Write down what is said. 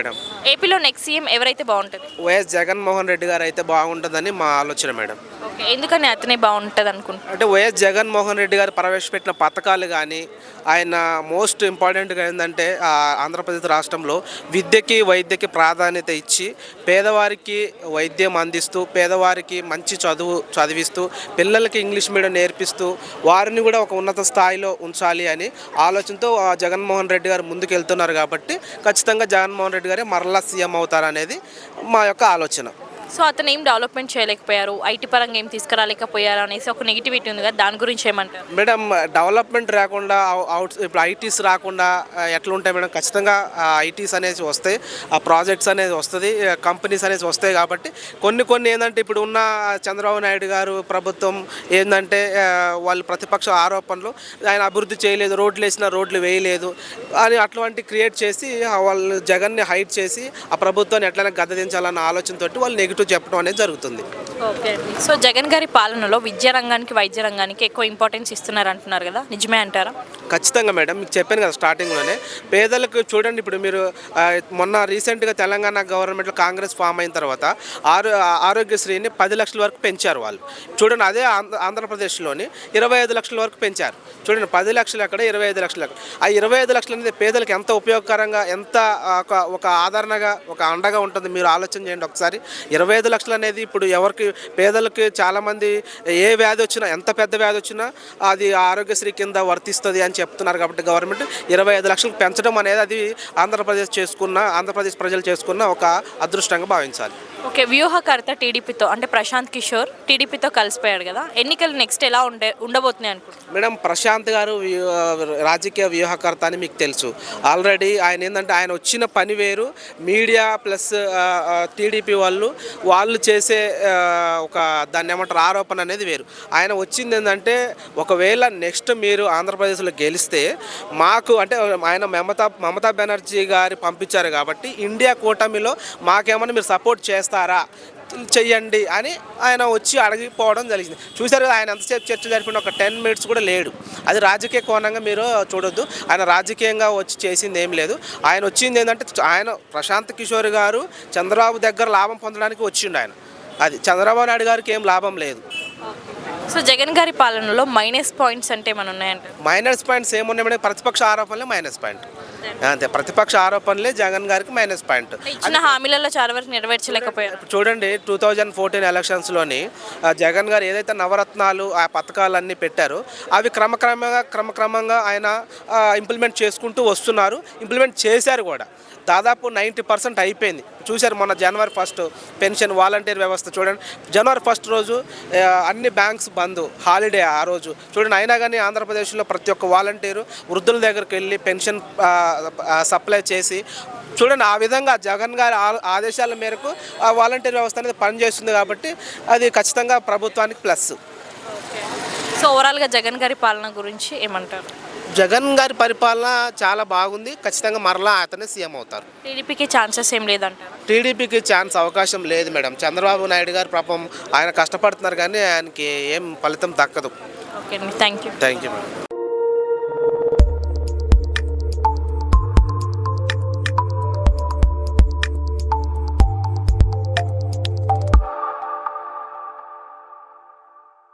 Madam. ఏపీలో next CM ఎవరైతే బాగుంటుంది? వైఎస్ జగన్మోహన్ రెడ్డి గారు అయితే బాగుంటుందని మా ఆలోచన మేడం. ఎందుకని అతనే బాగుంటుంది అనుకుంటున్నాను అంటే వైఎస్ జగన్మోహన్ రెడ్డి గారు ప్రవేశపెట్టిన పథకాలు కానీ ఆయన మోస్ట్ ఇంపార్టెంట్గా ఏంటంటే ఆ, ఆంధ్రప్రదేశ్ రాష్ట్రంలో విద్యకి వైద్యకి ప్రాధాన్యత ఇచ్చి పేదవారికి వైద్యం అందిస్తూ పేదవారికి మంచి చదువు చదివిస్తూ పిల్లలకి ఇంగ్లీష్ మీడియం నేర్పిస్తూ వారిని కూడా ఒక ఉన్నత స్థాయిలో ఉంచాలి అని ఆలోచనతో ఆ, జగన్మోహన్ రెడ్డి గారు ముందుకు వెళ్తున్నారు కాబట్టి ఖచ్చితంగా జగన్మోహన్ రెడ్డి గారే మరలా సీఎం అవుతారనేది మా యొక్క ఆలోచన. సో అతను ఏం డెవలప్మెంట్ చేయలేకపోయారు? ఐటీ పరంగా ఏం తీసుకురాలేకపోయారు అనేసి ఒక నెగిటివిటీ ఉంది కదా దాని గురించి ఏమంటారు? మేడం డెవలప్మెంట్ రాకుండా అవుట్ ఇప్పుడు ఐటీస్ రాకుండా ఎట్లా ఉంటాయి మేడం? ఖచ్చితంగా ఐటీస్ అనేసి వస్తాయి ఆ ప్రాజెక్ట్స్ అనేది వస్తుంది కంపెనీస్ అనేసి వస్తాయి కాబట్టి కొన్ని కొన్ని ఏంటంటే ఇప్పుడు ఉన్న చంద్రబాబు నాయుడు గారు ప్రభుత్వం ఏంటంటే వాళ్ళు ప్రతిపక్ష ఆరోపణలు ఆయన అభివృద్ధి చేయలేదు రోడ్లు వేసిన రోడ్లు వేయలేదు అని అటువంటి క్రియేట్ చేసి వాళ్ళు జగన్ని హైట్ చేసి ఆ ప్రభుత్వాన్ని ఎట్లయినా గద్దదించాలన్న ఆలోచనతోటి వాళ్ళు నెగిటివ్ చెప్పడం అనేది జరుగుతుంది. ఓకే. సో జగన్ గారి పాలనలో విద్యా రంగానికి వైద్య రంగానికి ఎక్కువ ఇంపార్టెన్స్ ఇస్తున్నారు అంటున్నారు కదా? నిజమే అంటారా? ఖచ్చితంగా మేడం. మీకు చెప్పాను కదా స్టార్టింగ్లోనే. పేదలకు చూడండి ఇప్పుడు మీరు ఆ, మొన్న రీసెంట్గా తెలంగాణ గవర్నమెంట్లో కాంగ్రెస్ ఫామ్ అయిన తర్వాత ఆరో ఆరోగ్యశ్రీని పది లక్షల వరకు పెంచారు వాళ్ళు. చూడండి అదే ఆంధ్ర ఆంధ్రప్రదేశ్లోని ఇరవై ఐదు లక్షల వరకు పెంచారు. చూడండి పది లక్షలు ఎక్కడ ఇరవై ఐదు లక్షలు ఎక్కడ. ఆ ఇరవై ఐదు లక్షలు అనేది పేదలకు ఎంత ఉపయోగకరంగా ఎంత ఆ, ఒక ఒక ఆదరణగా ఒక అండగా ఉంటుంది మీరు ఆలోచన చేయండి ఒకసారి. ఇరవై ఐదు లక్షలు అనేది ఇప్పుడు ఎవరికి పేదలకి చాలామంది ఏ వ్యాధి వచ్చినా ఎంత పెద్ద వ్యాధి వచ్చినా అది ఆరోగ్యశ్రీ కింద వర్తిస్తుంది అని చెప్తున్నారు కాబట్టి గవర్నమెంట్. ఇరవై ఐదు లక్షలకు పెంచడం అనేది అది ఆంధ్రప్రదేశ్ చేసుకున్న ఆంధ్రప్రదేశ్ ప్రజలు చేసుకున్న ఒక అదృష్టంగా భావించాలి. ఓకే వ్యూహకర్త టీడీపీతో అంటే ప్రశాంత్ కిషోర్ టీడీపీతో కలిసిపోయాడు కదా. ఎన్నికలు నెక్స్ట్ ఎలా ఉండే ఉండబోతున్నాయి అనుకుంటున్నాను మేడం ప్రశాంత్ గారు రాజకీయ వ్యూహకర్త అని మీకు తెలుసు. ఆల్రెడీ ఆయన ఏంటంటే ఆయన వచ్చిన పని వేరు. మీడియా ప్లస్ టీడీపీ వాళ్ళు వాళ్ళు చేసే ఒక దాన్ని ఏమంటారు ఆరోపణ అనేది వేరు. ఆయన వచ్చింది ఏంటంటే ఒకవేళ నెక్స్ట్ మీరు ఆంధ్రప్రదేశ్లో గెలిస్తే మాకు అంటే ఆయన మమతా మమతా బెనర్జీ గారి పంపించారు కాబట్టి ఇండియా కూటమిలో మాకేమన్నా మీరు సపోర్ట్ చేస్తారు? చెయ్యండి అని ఆయన వచ్చి అడిగిపోవడం జరిగింది. చూశారు ఆయన ఎంతసేపు చర్చ జరిపిన ఒక టెన్ మినిట్స్ కూడా లేడు. అది రాజకీయ కోణంగా మీరు చూడొద్దు. ఆయన రాజకీయంగా వచ్చి చేసింది ఏం లేదు. ఆయన వచ్చింది ఏంటంటే ఆయన ప్రశాంత్ కిషోర్ గారు చంద్రబాబు దగ్గర లాభం పొందడానికి వచ్చిండు ఆయన. అది చంద్రబాబు నాయుడు గారికి ఏం లాభం లేదు. సో జగన్ గారి పాలనలో మైనస్ పాయింట్స్ అంటే ఏమైనా ఉన్నాయంటారు? మైనస్ పాయింట్స్ ఏమున్నాయి ప్రతిపక్ష ఆరోపణలే మైనస్ పాయింట్. అంతే. ప్రతిపక్ష ఆరోపణలే జగన్ గారికి మైనస్ పాయింట్ ఇచ్చిన హామీలలో చాలా వరకు నెరవేర్చలేకపోయారు. చూడండి టూ థౌజండ్ ఫోర్టీన్ ఎలక్షన్స్లోని జగన్ గారు ఏదైతే నవరత్నాలు ఆ పథకాలన్నీ పెట్టారో అవి క్రమక్రమంగా క్రమక్రమంగా ఆయన ఇంప్లిమెంట్ చేసుకుంటూ వస్తున్నారు. ఇంప్లిమెంట్ చేశారు కూడా. దాదాపు నైంటీ పర్సెంట్ అయిపోయింది. చూశారు మొన్న జనవరి ఫస్ట్ పెన్షన్ వాలంటీర్ వ్యవస్థ చూడండి. జనవరి ఫస్ట్ రోజు అన్ని బ్యాంక్స్ బంద్ హాలిడే ఆ రోజు. చూడండి అయినా కానీ ఆంధ్రప్రదేశ్లో ప్రతి ఒక్క వాలంటీరు వృద్ధుల దగ్గరికి వెళ్ళి పెన్షన్ సప్లై చేసి చూడండి ఆ విధంగా జగన్ గారి ఆదేశాల మేరకు ఆ వాలంటీర్ వ్యవస్థ అనేది పనిచేస్తుంది కాబట్టి అది ఖచ్చితంగా ప్రభుత్వానికి ప్లస్. సో ఓవరాల్గా జగన్ గారి పాలన గురించి ఏమంటారు? జగన్ గారి పరిపాలన చాలా బాగుంది. ఖచ్చితంగా మరలా అతనే సీఎం అవుతారు. టీడీపీకి ఛాన్సెస్ ఏం లేదంటారు? టీడీపీకి ఛాన్స్ అవకాశం లేదు మేడం. చంద్రబాబు నాయుడు గారు పాపం ఆయన కష్టపడుతున్నారు కానీ ఆయనకి ఏం ఫలితం దక్కదు. Okay thank you. Thank you madam.